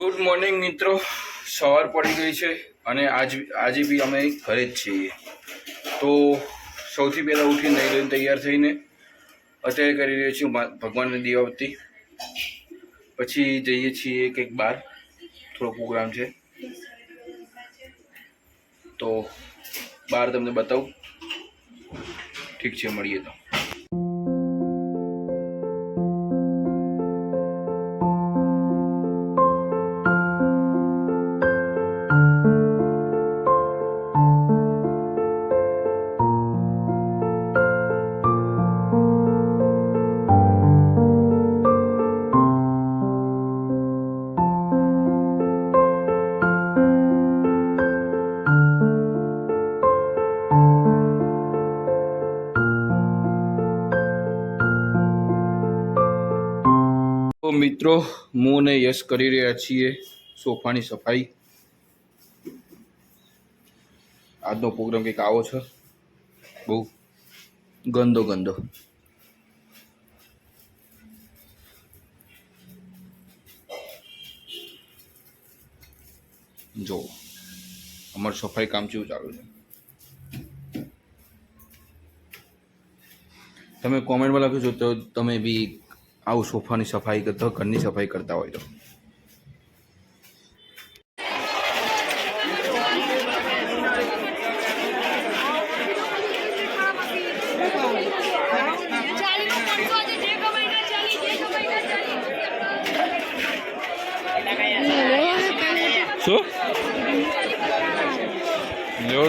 Good morning મિત્રો. સવાર પડી ગઈ છે અને આજ આજે બી અમે ઘરે જ છીએ. તો સૌથી પહેલાં ઉઠી નહીં લઈને તૈયાર થઈને અત્યારે કરી રહ્યો છું ભગવાનની દીવાવતી પછી જઈએ છીએ કંઈક બહાર થોડો પ્રોગ્રામ છે. તો બહાર તમને બતાવું. ઠીક છે, મળીએ તો. તો મિત્રો હું અને યશ કરી રહ્યા છીએ સોફાની સફાઈ. આજનો પ્રોગ્રામ કંઈક આવો છે. બહુ ગંદો ગંદો. જો, અમારું સફાઈ કામ કેવું ચાલુ છે. તમે કોમેન્ટમાં લખો છો તો તમે બી આવું સોફાની સફાઈ કરતા ઘરની સફાઈ કરતા હોય તો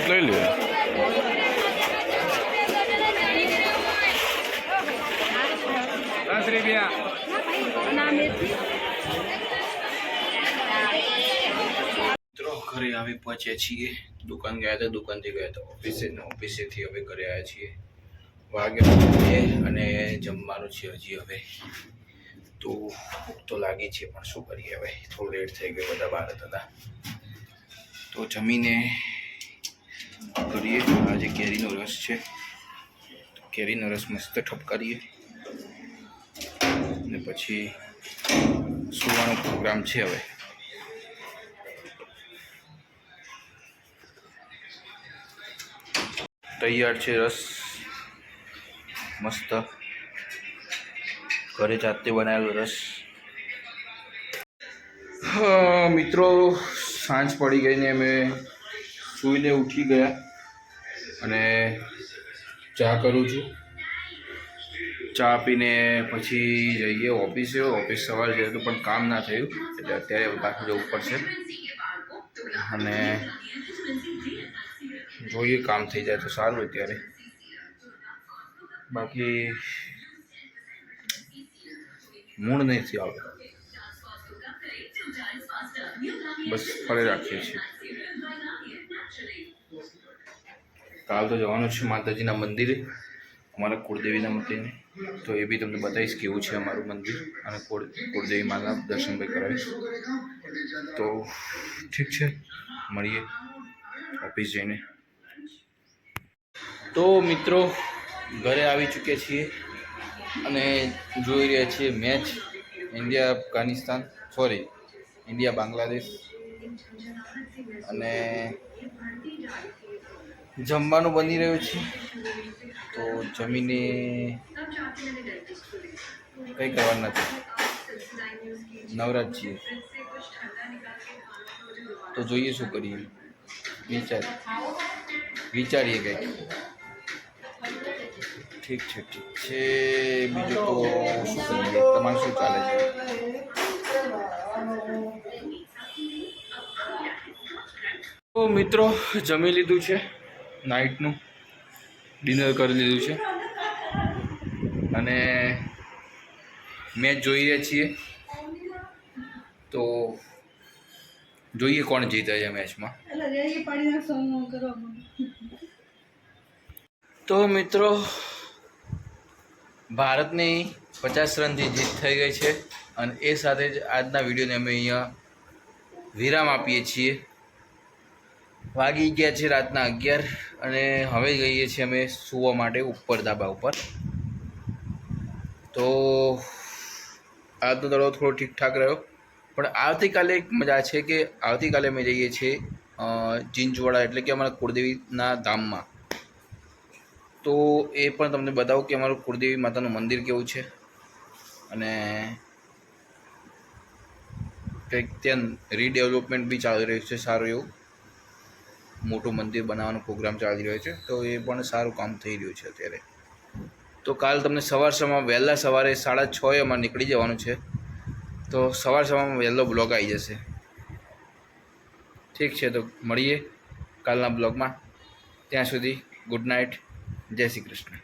લઈ લે. મિત્રો, ઘરે આવી પહોંચ્યા છીએ. દુકાન ગયા હતા, દુકાનથી ગયા હતા ઓફિસે ઓફિસેથી હવે ઘરે આવ્યા છીએ. વાગે અને જમવાનું છે હજી હવે. તો ભૂખ તો લાગી છે, પણ શું કરીએ હવે? થોડું લેટ થઈ ગયું, બધા બહાર હતા તો. જમીને કરીએ. આજે કેરીનો રસ છે, કેરીનો રસ મસ્ત ઠપકારીએ. અને પછી સુવાનો પ્રોગ્રામ છે હવે. તૈયાર છે રસ. મસ્ત. ઘરે જાતે બનાવેલો રસ. મિત્રો, સાંજ પડી ગઈ ને અમે સૂઈને ઉઠી ગયા અને ચા કરું છું. ચા પીને પછી જઈએ ઓફિસે. ઓફિસ સવારે તો પણ કામ ના થયું. એટલે અત્યારે પાછું જવું પડશે. અને જોઈએ કામ થઈ જાય તો સારું અત્યારે. બાકી મૂળ નથી આવે બસ ફરી રાખીએ છીએ. કાલ તો જવાનું છે માતાજીના મંદિરે. અમારા કુળદેવીના મંદિરને તો એ બી તમને બતાવીશ કેવું છે અમારું મંદિર અને કુળ, કુળદેવી માના દર્શન ભાઈ કરાવીશ. તો ઠીક છે, મળીએ ઓફિસ જઈને. તો મિત્રો, ઘરે આવી ચૂક્યા છીએ અને જોઈ રહ્યા છીએ match India Afghanistan sorry India Bangladesh અને જમવાનું બની રહ્યું છે. તો જમીને કંઈ કરવાનું નથી. નવરાજ છીએ તો જોઈએ શું કરીએ. વિચાર, વિચારીએ કંઈક. ઠીક છે ઠીક છે. બીજું તો શું કરીએ? તમારે શું ચાલે છે? તો મિત્રો, જમી લીધું છે. નાઇટનું ડિનર કરી લીધું છે. અને મેચ જોઈએ છીએ. તો જોઈએ કોણ જીતે છે મેચમાં. તો મિત્રો ભારતની પચાસ રનથી જીત થઈ ગઈ છે. અને એ સાથે જ આજના વિડીયોને અમે અહીંયા વિરામ આપીએ છીએ. વાગી ગયા છે રાતના અગિયાર અને હવે જઈએ છીએ અમે સૂવા માટે ઉપર ધાબા ઉપર. તો આજનો દડો થોડો ઠીકઠાક રહ્યો. પણ આવતીકાલે એક મજા છે કે આવતીકાલે અમે જઈએ છીએ જીંજવાડા એટલે કે અમારા કુળદેવીના ધામમાં. તો એ પણ તમને બતાવું કે અમારું કુળદેવી માતાનું મંદિર કેવું છે. અને કંઈક ત્યાં રીડેવલપમેન્ટ બી ચાલી રહ્યું છે, સારું એવું. મોટું મંદિર બનાવવાનો પ્રોગ્રામ ચાલી રહ્યો છે, તો એ પણ સારું કામ થઈ રહ્યું છે અત્યારે. તો કાલ તમને સવાર સવારમાં વહેલા સવારે સાડા છ અમારે નીકળી જવાનું છે, તો સવાર સવારમાં વહેલો બ્લોગ આવી જશે. ઠીક છે, તો મળીએ કાલના બ્લોગમાં. ત્યાં સુધી ગુડ નાઇટ, જય શ્રી કૃષ્ણ.